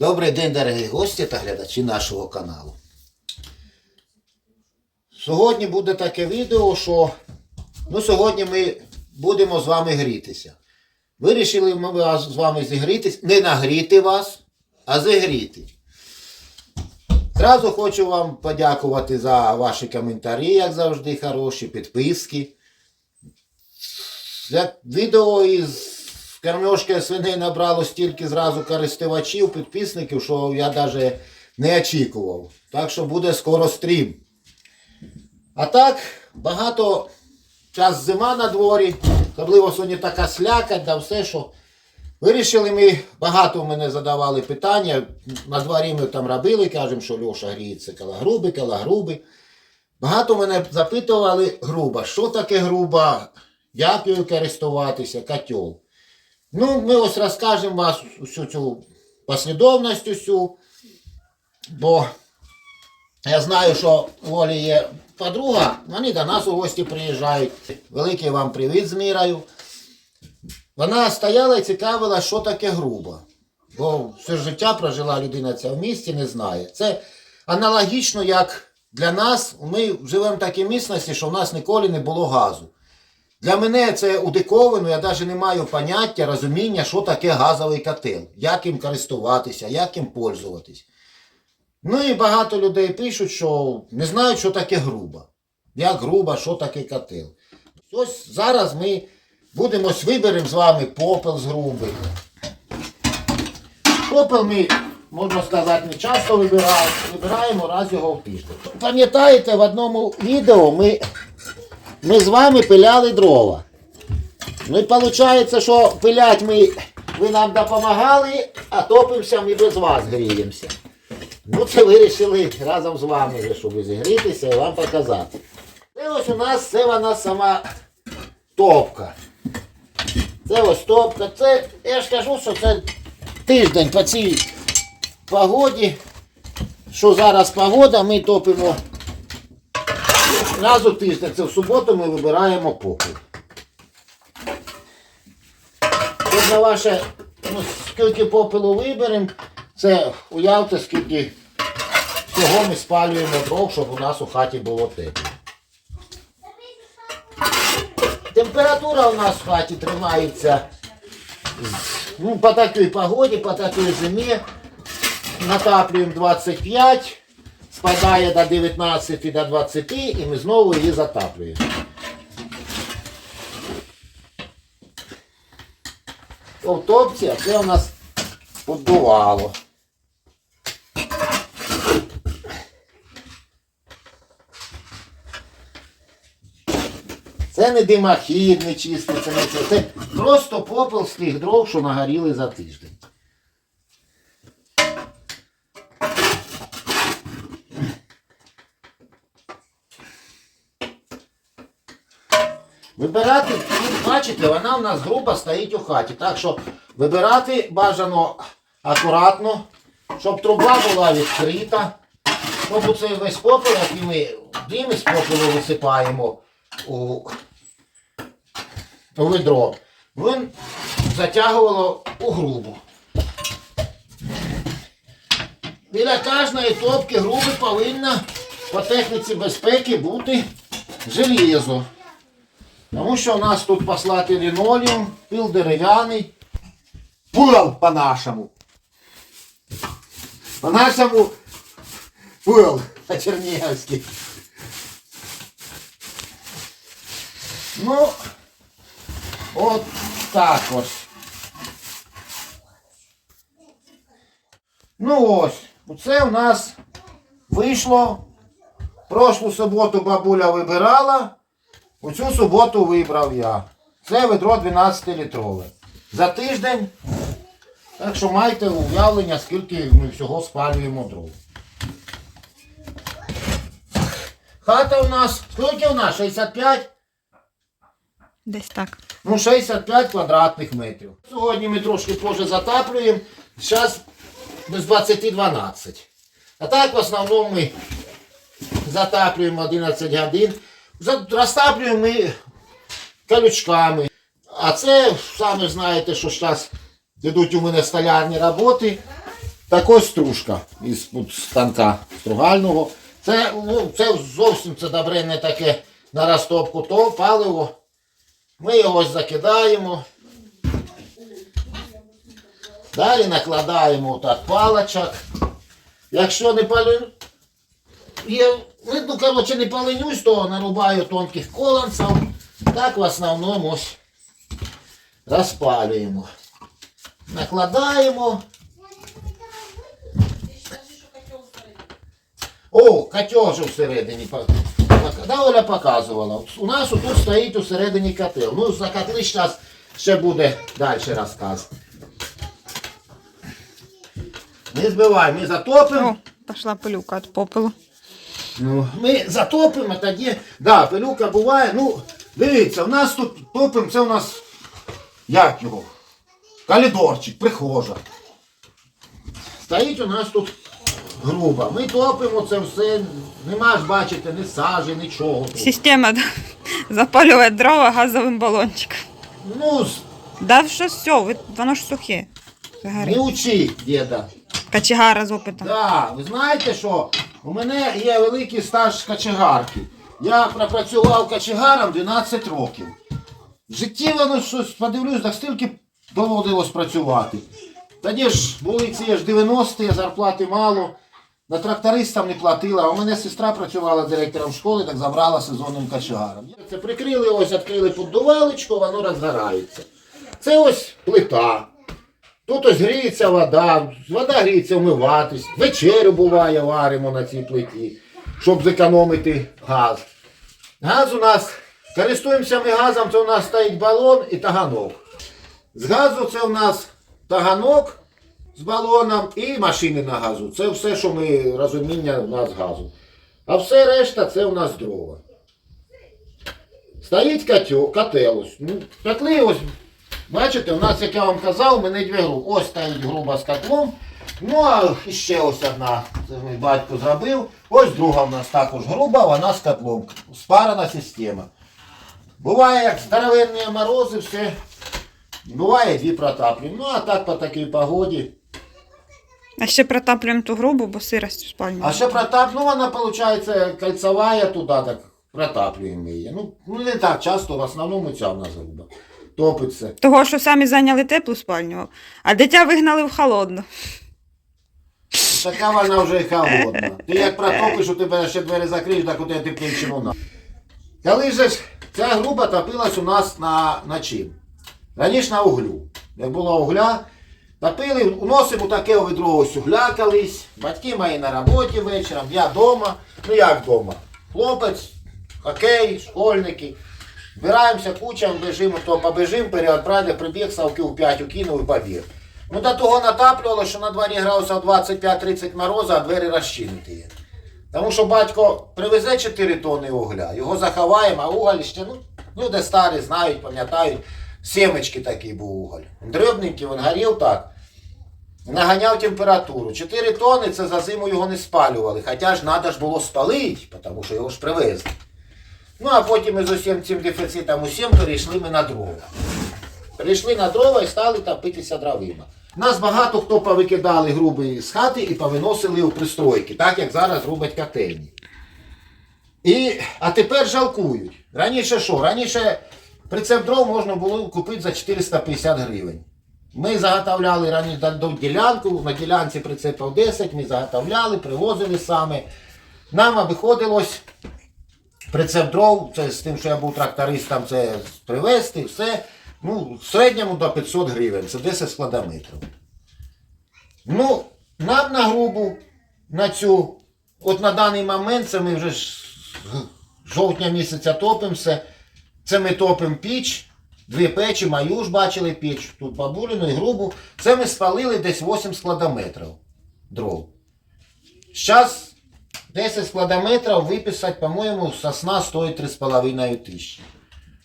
Добрий день, дорогі гості та глядачі нашого каналу. Сьогодні буде таке відео, що ну, сьогодні ми будемо з вами грітися. Вирішили ми з вами зігрітись, не нагріти вас, а зігріти. Зразу хочу вам подякувати за ваші коментарі, як завжди, хороші, підписки. Як відео із кормежки свиней набрало стільки зразу користувачів, підписників, що я навіть не очікував. Так що буде скоро стрім. А так, багато час зима на дворі, особливо сьогодні така слякать, да все, що. Вирішили ми, багато в мене задавали питання. На дворі ми там робили, кажемо, що Льоша гріється коло груби, коло груби. Багато мене запитували груба, що таке груба, як її користуватися, котел. Ну, ми ось розкажемо вас усю цю послідовність усю, бо я знаю, що у Олі є подруга, вони до нас у гості приїжджають. Великий вам привіт з мірою. Вона стояла і цікавила, що таке груба. Бо все життя прожила людина ця в місті, не знає. Це аналогічно, як для нас, ми живемо в такій місцевості, що в нас ніколи не було газу. Для мене це удиковано, я навіть не маю поняття, розуміння, що таке газовий котел, як їм користуватися, як їм пользуватись. Ну і багато людей пишуть, що не знають, що таке груба. Як груба, що таке котел. Ось зараз ми будемо виберемо з вами попел з груби. Попел ми, можна сказати, не часто вибираємо, вибираємо раз його в тиждень. Пам'ятаєте, в одному відео ми ми з вами пиляли дрова. Ну і виходить, що пилять ми, ви нам допомагали, а топимося ми без вас гріємося. Ну це вирішили разом з вами, щоб зігрітися і вам показати. Це ось у нас це вона сама топка. Це ось топка. Це, я ж кажу, що це тиждень по цій погоді. Що зараз погода, ми топимо раз у тиждень. Це в суботу ми вибираємо попіл. Тут на ваше, ну, скільки попелу виберемо, це уявте, скільки всього ми спалюємо дров, щоб у нас у хаті було тепло. Температура у нас в хаті тримається ну, по такій погоді, по такій зимі. Натаплюємо 25, спадає до 19 до 20 і ми знову її затаплюємо. А це у нас поддувало. Це не димохід, не чистий, це не це. Це просто попел з тих дров, що нагоріли за тиждень. Вибирати, бачите, вона у нас грубо стоїть у хаті. Так що вибирати бажано акуратно, щоб труба була відкрита. Щоб цей весь попел, який ми дим із попелу висипаємо у, у ведро, він затягувало у грубу. Біля кожної топки груби повинна по техніці безпеки бути железо. Тому що у нас тут послати лінолеум, пил дерев'яний, пил по-нашому. По-нашому пил по-чернігівськи. Ну, от так ось. Ну ось, оце у нас вийшло. Прошлу суботу бабуля вибирала. У цю суботу вибрав я. Це ведро 12-літрове. За тиждень. Так що майте уявлення, скільки ми всього спалюємо дров. Хата у нас, скільки у нас? 65? Десь так. Ну, 65 квадратних метрів. Сьогодні ми трошки позже затаплюємо. Зараз без 20-12. А так в основному ми затаплюємо 11 годин. Розтаплюємо ми колючками. А це, самі знаєте, що зараз йдуть у мене столярні роботи. Також стружка із станка стругального. Це, ну, це зовсім це добре не таке на розтопку, то паливо. Ми його ось закидаємо. Далі накладаємо отак паличок. Якщо не палю... Є, ну, коротше, не поленюсь, то нарубаю тонких колонців. Так в основному ось розпалюємо. Накладаємо. О, котел же всередині. Да, Оля показувала. У нас тут стоїть усередині котел. Ну, за котли зараз ще буде далі розказ. Не збивай, ми затопимо. О, пішла пилюка від попелу. Ну, ми затопимо тоді. Да, пилюка буває. Ну, дивіться, у нас тут топимо, це у нас як його? Калідорчик, прихожа. Стоїть у нас тут груба. Ми топимо це все. Нема ж, бачите, ні сажі, нічого. Тут. Система да, запалює дрова газовим балончиком. Ну, с- Да що все, ви- воно ж сухе. не Загорить. учи, діда. Качегара з опитом. Да, ви знаєте що? У мене є великий стаж качегарки. Я пропрацював качегаром 12 років. В житті воно щось подивлюсь, так стільки доводилось працювати. Тоді ж були ці ж 90-ті, зарплати мало. На трактористам не платила, а у мене сестра працювала директором школи, так забрала сезонним качегаром. Це прикрили, ось відкрили поддувалочку, воно розгорається. Це ось плита. Тут ось гріється вода, вода гріється вмиватись, вечерю буває, варимо на цій плиті, щоб зекономити газ. Газ у нас, користуємося ми газом, це у нас стоїть балон і таганок. З газу це у нас таганок з балоном і машини на газу. Це все, що ми розуміння у нас газу. А все решта це у нас дрова. Стоїть котел, котел. Ну, котли ось Бачите, у нас, як я вам казав, дві групи. Ось стоїть груба з котлом. Ну, а ще ось одна, це мій батько зробив. Ось друга у нас також груба, вона з котлом. Спарена система. Буває, як здоровенні морози, все. Буває дві протаплюємо. Ну, а так по такій погоді. А ще протаплюємо ту грубу, бо сирость в спальні. А ще протап, ну вона виходить кольцевая туди, так протаплюємо її. Ну, ну не так часто, в основному ця в нас груба. Топиться. Того, що самі зайняли теплу спальню, а дитя вигнали в холодну. Така вона вже й холодна. Ти як протопиш, у тебе ще двері закриєш, так у тебе теплінчину на. Коли же ж ця груба топилась у нас на, на чим? Раніше на углю. Як було угля, топили, уносимо таке відро ось угля колись. Батьки мої на роботі вечором, я вдома. Ну як вдома? Хлопець, хокей, школьники. Збираємося кучам, біжимо, то побіжимо, переотправили, прибіг, савки у 5 укинув і побіг. Ну до того натаплювало, що на дворі градусів 25-30 морозу, а двері розчинити. Тому що батько привезе 4 тонни угля, його заховаємо, а уголь ще, ну, люди старі знають, пам'ятають, сімечки такий був уголь. Дрібненький, він горів так. Наганяв температуру. 4 тонни це за зиму його не спалювали. Хоча ж треба ж було спалити, тому що його ж привезли. Ну а потім із усім цим дефіцитом усім перейшли ми на дрова. Перейшли на дрова і стали топитися дровима. Нас багато хто повикидали груби з хати і повиносили у пристройки, так як зараз рубать котельні. І, а тепер жалкують. Раніше що? Раніше прицеп дров можна було купити за 450 гривень. Ми заготовляли раніше ділянку, на ділянці прицепів 10, ми заготовляли, привозили саме. Нам виходилось прицеп дров, це з тим, що я був трактористом, це привезти, все. Ну, в середньому до 500 гривень, це 10 складометрів. Ну, нам на грубу, на цю, от на даний момент, це ми вже ж жовтня місяця топимося, це ми топимо піч, дві печі, мою ж бачили піч, тут бабуліну і грубу. Це ми спалили десь 8 складометрів дров. Зараз 10 складометрів виписати, по-моєму, сосна стоїть 3,5 тисячі.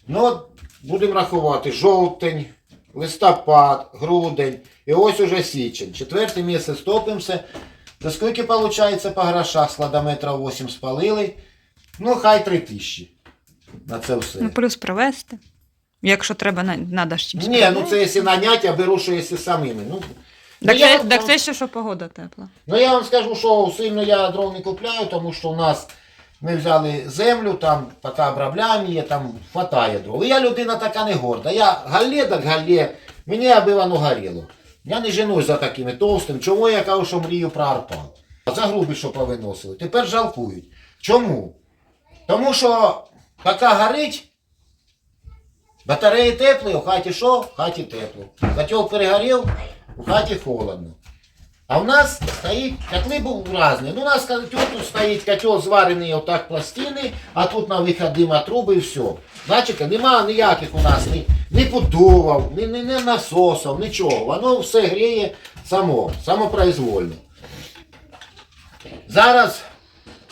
Ну, от будемо рахувати, жовтень, листопад, грудень і ось уже січень. Четвертий місяць топимося. За скільки виходить по грошах? Складометрів 8 спалили. Ну, хай 3 тисячі на це все. Ну, плюс привезти. Якщо треба, надо ж чимось. Ні, ну це якщо нанять, я беру, що якщо самими. Ну, Так, я це, вам- так це ще що погода тепла. Ну я вам скажу, що сильно я дров не купляю, тому що у нас ми взяли землю, там поки обробляємо її, там хватає дров. І я людина така не горда. Я галлє так галлє, мені аби воно горіло. Я не женусь за такими товстими. Чому я кажу, що мрію про арпал? За грубі, що повиносили. Тепер жалкують. Чому? Тому що поки горить, батареї теплі, у хаті що? В хаті тепло. Котел перегорів, у хаті холодно. А у нас стоїть, котли був різні. Ну, у нас тут стоїть котел зварений отак пластини, а тут на дима труби і все. Бачите, нема ніяких у нас ні, ні подував, ні, ні, ні насосів, нічого. Воно все гріє само, самопроизвольно. Зараз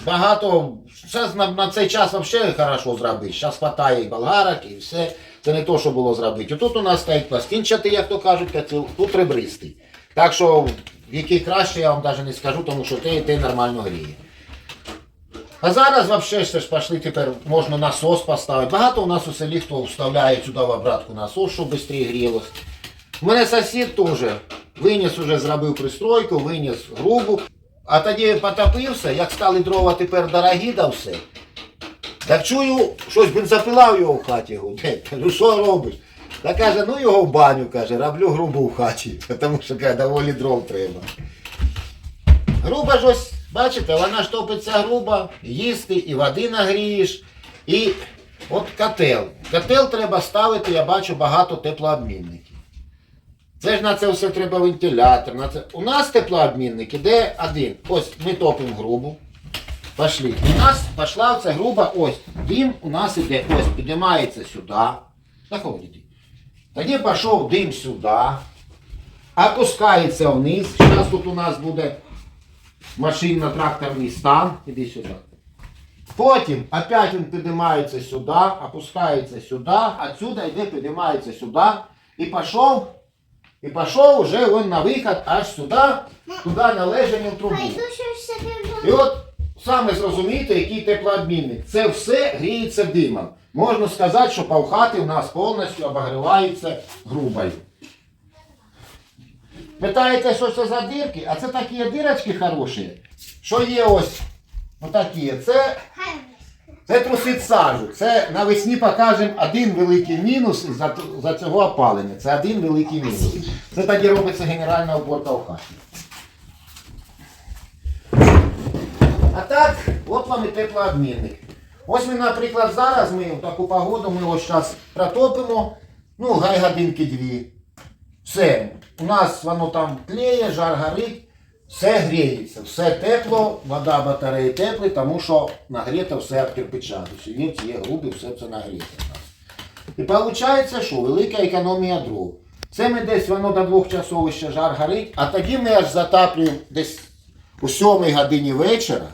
багато, зараз на, на цей час взагалі хорошо зробити. Зараз хватає болгарок, і все. Це не то, що було зробити. Тут у нас стоїть пластинчатий, як то кажуть, тут ребристий. Так що, який краще, я вам навіть не скажу, тому що те і те нормально гріє. А зараз взагалі ж пішли тепер можна насос поставити. Багато у нас у селі хто вставляє сюди в обратку насос, щоб швидше грілось. У мене сусід теж виніс уже зробив пристройку, виніс грубу. А тоді потопився, як стали дрова тепер дорогі да все. Так чую, щось бензопила в його в хаті. Кажу, що робиш? Та каже, ну його в баню, каже, роблю грубу в хаті, тому що каже, доволі дров треба. Груба ж ось, бачите, вона ж топиться груба, їсти і води нагрієш. І от котел. Котел треба ставити, я бачу, багато теплообмінників. Це ж на це все треба вентилятор. На це... У нас теплообмінник іде один. Ось ми топимо грубу. Пошли. У нас пішла ця груба, ось, дим у нас іде, ось, піднімається сюди. Заходите. Тоді пішов дим сюди, опускається вниз. Зараз тут у нас буде машинно-тракторний стан. Іди сюди. Потім опять він піднімається сюди, опускається сюди, отсюда йде, піднімається сюди. І пішов, і пішов уже він на вихід аж сюди, туди на лежання в трубу. І от саме зрозумієте, який теплообмінник. Це все гріється димом. Можна сказати, що павхати у нас повністю обогріваються грубою. Питаєте, що це за дирки? А це такі дирочки хороші. Що є ось отакі. Це, це трусить сажу. Це навесні покажемо один великий мінус за, за цього опалення. Це один великий мінус. Це тоді робиться генеральна уборка в хаті. А так, от вам і теплообмінник. Ось ми, наприклад, зараз ми в таку погоду ми ось зараз протопимо, ну, гай годинки дві. Все. У нас воно там тліє, жар горить, все гріється, все тепло, вода батареї теплі, тому що нагріто все від кирпича. Синівці є грубі, все це нас. І виходить, що велика економія дров. Це ми десь воно до двох часов ще жар горить, а тоді ми аж затаплюємо десь у сьомій годині вечора.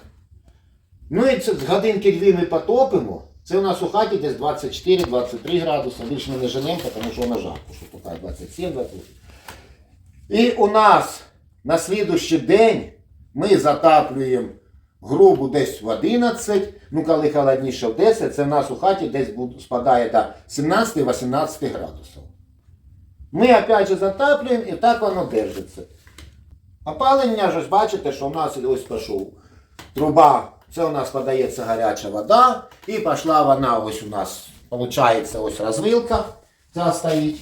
Ну і це з годинки дві ми потопимо. Це у нас у хаті десь 24-23 градуси. Більше ми не женемо, тому що воно жарко, що поки 27 28 І у нас на слідущий день ми затаплюємо грубу десь в 11, ну коли холодніше в 10, це в нас у хаті десь спадає до 17-18 градусів. Ми опять же затаплюємо і так воно держиться. Опалення ж бачите, що у нас ось пішов труба, це у нас подається гаряча вода, і пішла вона ось у нас, виходить, ось розвилка, ця стоїть.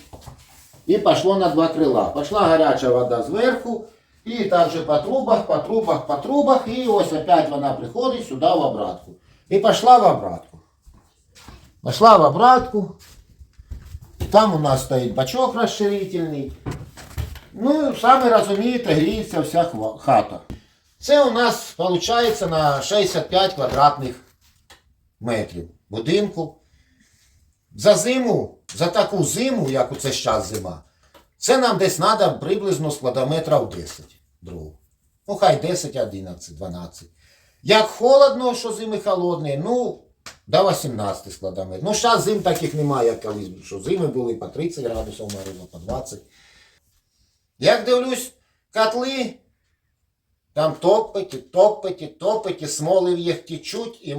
І пішло на два крила. Пішла гаряча вода зверху, і так же по трубах, по трубах, по трубах, і ось опять вона приходить сюди в обратку. І пішла в обратку. Пішла в обратку. Там у нас стоїть бачок розширительний. Ну, самі розумієте, гріється вся хва- хата. Це у нас виходить на 65 квадратних метрів будинку. За зиму, за таку зиму, як у це зараз зима, це нам десь треба приблизно складометрів 10 дров. Ну, хай 10, 11, 12. Як холодно, що зими холодні, ну, до 18 складометрів. Ну, зараз зим таких немає, як колись, що зими були по 30 градусів морозу, по 20. Як дивлюсь, котли, там топаті, топаті, топаті, смоли в їх течуть, і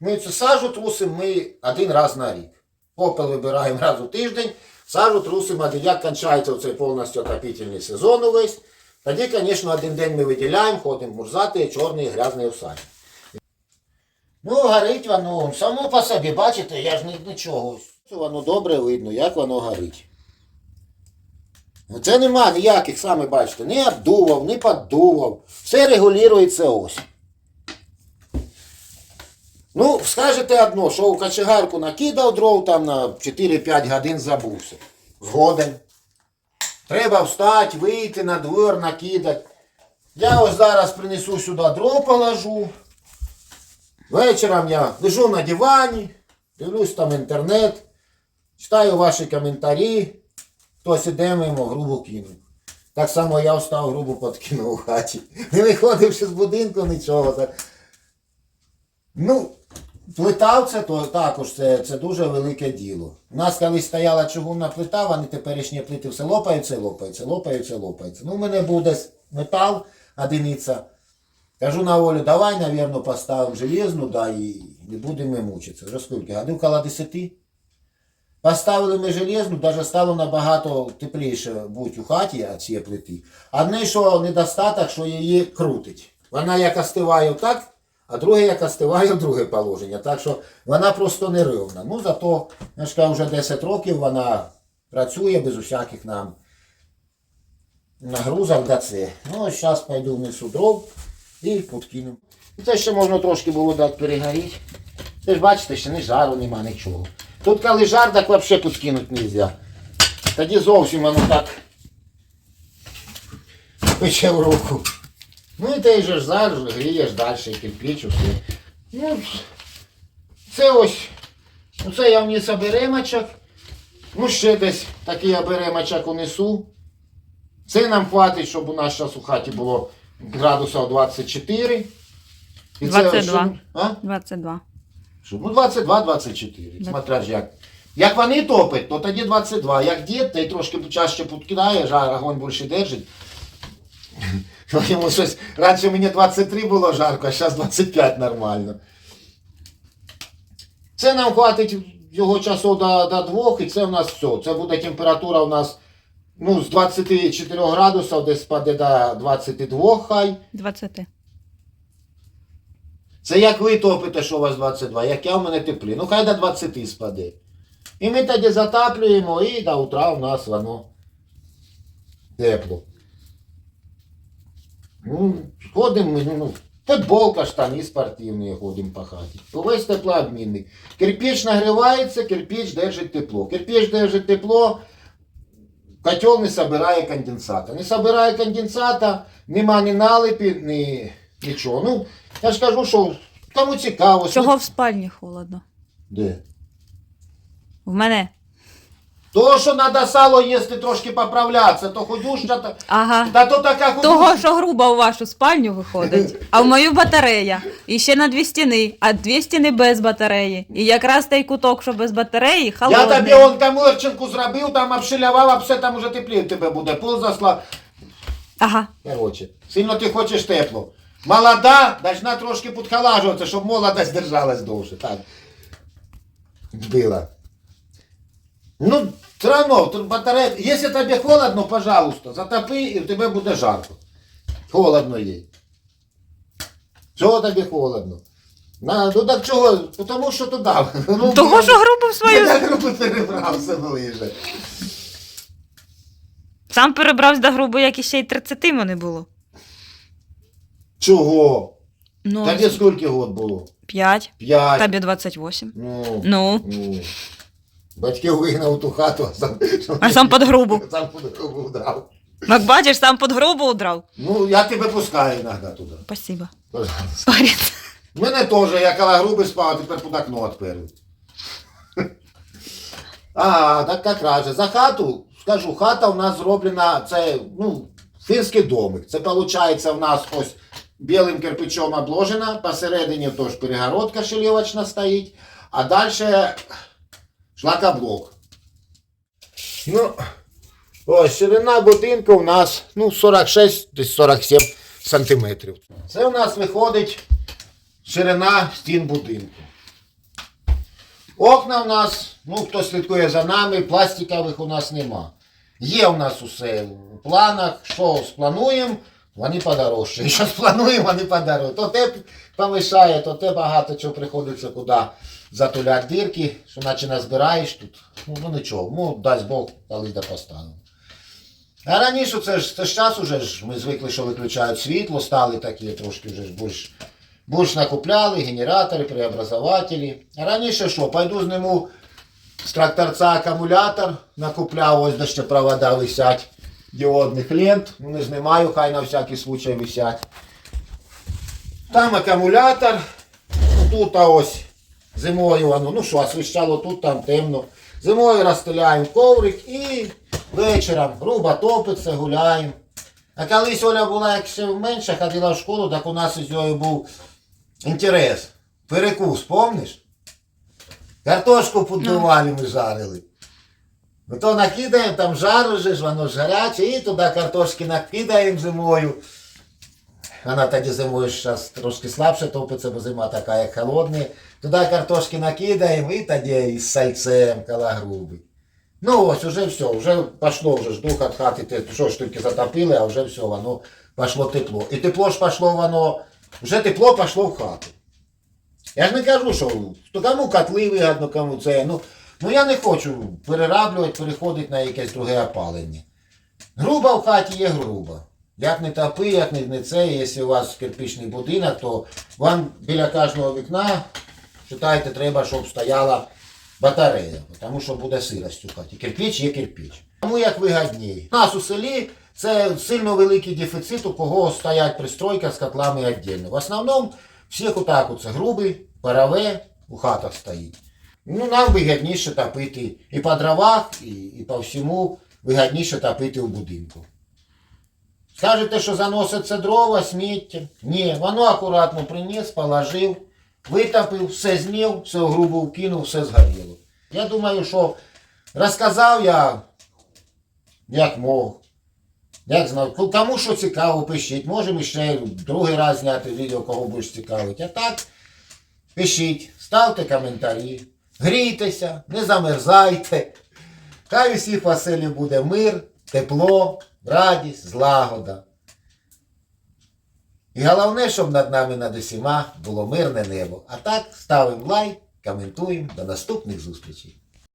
ми цю сажу трусимо ми один раз на рік. Попел вибираємо раз у тиждень, сажу трусимо один. Як кончається цей повністю отопительний сезон увесь, Тоді, звісно, один день ми виділяємо, ходимо мурзати, чорний грязний осадь. Ну, горить воно само по собі, бачите, я ж нічого. Воно добре видно, як воно горить. Ну, Це нема ніяких, саме бачите, ні обдував, ні поддував. Все регулюється ось. Ну, скажете одно, що у кочегарку накидав дров там на 4-5 годин забувся. Згоден. Треба встати, вийти на двор, накидати. Я ось зараз принесу сюди дров положу. Вечором я лежу на дивані, дивлюсь там інтернет, читаю ваші коментарі. Хтось іде мимо, грубо кинув. Так само я встав, грубо подкинув у хаті. Не виходивши з будинку, нічого. Ну, плита це то також це, це дуже велике діло. У нас колись стояла чугунна плита, вони теперішні плити все лопаються, лопаються, лопаються, лопаються. Ну, у мене був десь метал, одиниця. Кажу на Олю, давай, навірно, поставимо железну, да, і не будемо мучитися. Вже скільки? Годів коло 10. Поставили ми железну, навіть стало набагато тепліше бути у хаті, а цієї плити. Одне, що недостаток, що її крутить. Вона як остиває так, а друге як остиває в друге положення. Так що вона просто неривна. Ну зато, я вже 10 років вона працює без усяких нам нагрузок до це. Ну, зараз пойду внесу дров і подкину. І Це ще можна трошки було дати перегоріти. Це ж бачите, ще ні жару нема, нічого. Тут коли жар, так взагалі подкинути не можна. Тоді зовсім воно так пече в руку. Ну і ти ж зараз грієш далі, кирпіч, все. Ну, це ось. Оце я вніс оберемочок. Ну, ще десь такий оберемочок унесу. Це нам хватить, щоб у нас зараз у хаті було градусів 24. І це 22. щоб- а? 22. Щоб, ну 22-24. Да. Смотря ж як. Як вони топять, то тоді 22. Як дід, то й трошки чаще підкидає, жар, огонь більше держить. Йому щось, раніше мені 23 було жарко, а зараз 25 нормально. Це нам хватить його часу до, до 2, і це в нас все. Це буде температура у нас ну, з 24 градусів десь спаде до 22 хай. 20. Це як ви топите, що у вас 22, як я в мене теплі. Ну хай до 20 спаде. І ми тоді затаплюємо і до утра у нас воно тепло. Ну, ходимо ми, ну, футболка, штани спортивні ходимо по хаті. Увесь теплообмінник. Кирпіч нагрівається, кирпіч держить тепло. Кирпіч держить тепло, котел не собирає конденсата. Не собирає конденсата, нема ні налипі, ні нічого. Ну, я ж кажу, що кому цікаво. Чого в спальні холодно? Де? В мене. То, що треба сало їсти, трошки поправлятися, то худюща, та, Ага. та то така худюща. Того, що грубо у вашу спальню виходить, а в мою батарея. І ще на дві стіни, а дві стіни без батареї. І якраз той куток, що без батареї, Я тобі он там камерчинку зробив, там обшилявав, а все там уже тепліше в тебе буде. Пол засла. Ага. Короче, сильно ти хочеш тепло. Молода, должна трошки підхолажуватися, щоб молодость держалась довше. Так. Было. Ну, все равно, тут. Якщо тобі холодно, пожалуйста, затопи і в тебе буде жарко. Холодно їй. Чого тобі холодно? На, ну так чого? Тому що туди. Ну, Того, що грубо в свою. Я групи перебрався ближе. Сам перебрався до грубо, як іще й 30 не було. Чого? Ну, Тобі скільки год було? 5, П'ять. тобі 28. Ну, Ну, ну. Батьків вигнав ту хату, а сам, а сам під грубу. сам під руку вдрав. Як бачиш, сам під грубу удрав. Ну, я тебе пускаю іноді туди. Спасибо. Пожалуйста. Парень. Мене теж, я коли груби спав, а тепер під окно відперли. А, так якраз же. За хату, скажу, хата у нас зроблена, це, ну, фінський домик. Це виходить в нас ось білим кирпичом обложена, посередині теж перегородка шелівочна стоїть, а далі шлакоблок. Ну, ось ширина будинку у нас ну, 46-47 сантиметрів. Це у нас виходить ширина стін будинку. Окна у нас, ну хто слідкує за нами, пластикових у нас нема. Є у нас усе в планах, що сплануємо, вони подорожчають. Що сплануємо, вони подорожчають. То те помішає, то те багато чого приходиться куди затуляти дірки, що наче назбираєш тут. Ну, ну нічого, ну дасть Бог, колись да поставимо. А раніше це ж це ж час уже ж ми звикли, що виключають світло, стали такі трошки вже ж більш, більш накупляли, генератори, преобразователі. А раніше що, пойду зніму з тракторця акумулятор, накупляв, ось де ще провода висять діодних лент. Ну не знімаю, хай на всякий случай висять. Там акумулятор, ну, тут а ось зимою воно, ну що, освіщало тут, там темно. Зимою розстеляємо коврик і вечором грубо топиться, гуляємо. А колись Оля була, як ще менша, ходила в школу, так у нас із нею був інтерес. Перекус, помниш? Картошку підбивали, ми жарили. Ну то накидаємо, там жар уже ж, воно ж гаряче, і туди картошки накидаємо зимою. Вона тоді зимою зараз трошки слабше топиться, бо зима така, як холодна. Туди картошки накидаємо і тоді із сальцем калагруби. Ну ось, уже все, вже пішло вже ж дух від хати, те, що ж тільки затопили, а вже все, воно пішло тепло. І тепло ж пішло воно, вже тепло пішло в хату. Я ж не кажу, що кому котли вигідно, кому це. Ну, ну я не хочу перераблювати, переходити на якесь друге опалення. Груба в хаті є груба. Як не топи, як не, це, якщо у вас кирпичний будинок, то вам біля кожного вікна, вважайте, треба, щоб стояла батарея, тому що буде сирость у хаті. Кирпіч є кирпіч. Тому як вигідніше. У нас у селі це сильно великий дефіцит, у кого стоять пристройка з котлами віддільно. В основному всіх отак оце грубий, парове у хатах стоїть. Ну, нам вигідніше топити і по дровах, і, і по всьому вигідніше топити у будинку. Скажете, що заноситься дрова, сміття. Ні, воно акуратно приніс, положив, витопив, все змів, все в грубу вкинув, все згоріло. Я думаю, що розказав я, як мог. Як знав, кому що цікаво, пишіть. Можемо ще другий раз зняти відео, кого більш цікавить. А так, пишіть, ставте коментарі, грійтеся, не замерзайте. Хай усіх в оселі буде мир, тепло, радість, злагода. І головне, щоб над нами над усіма було мирне небо. А так ставимо лайк, коментуємо. До наступних зустрічей.